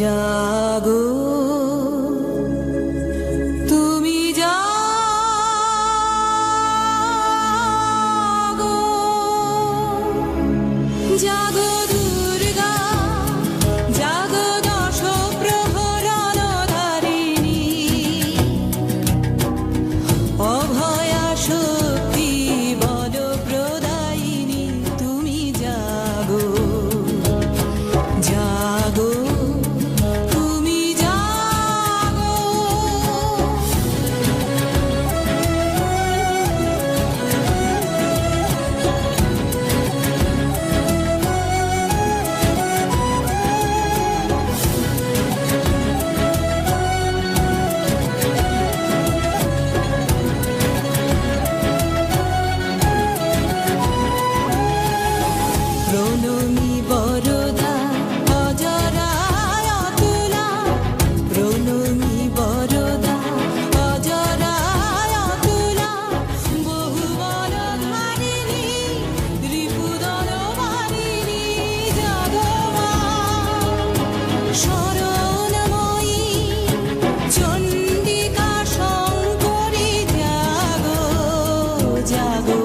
জাগো। তুমি জাগো। জাগো бродягу.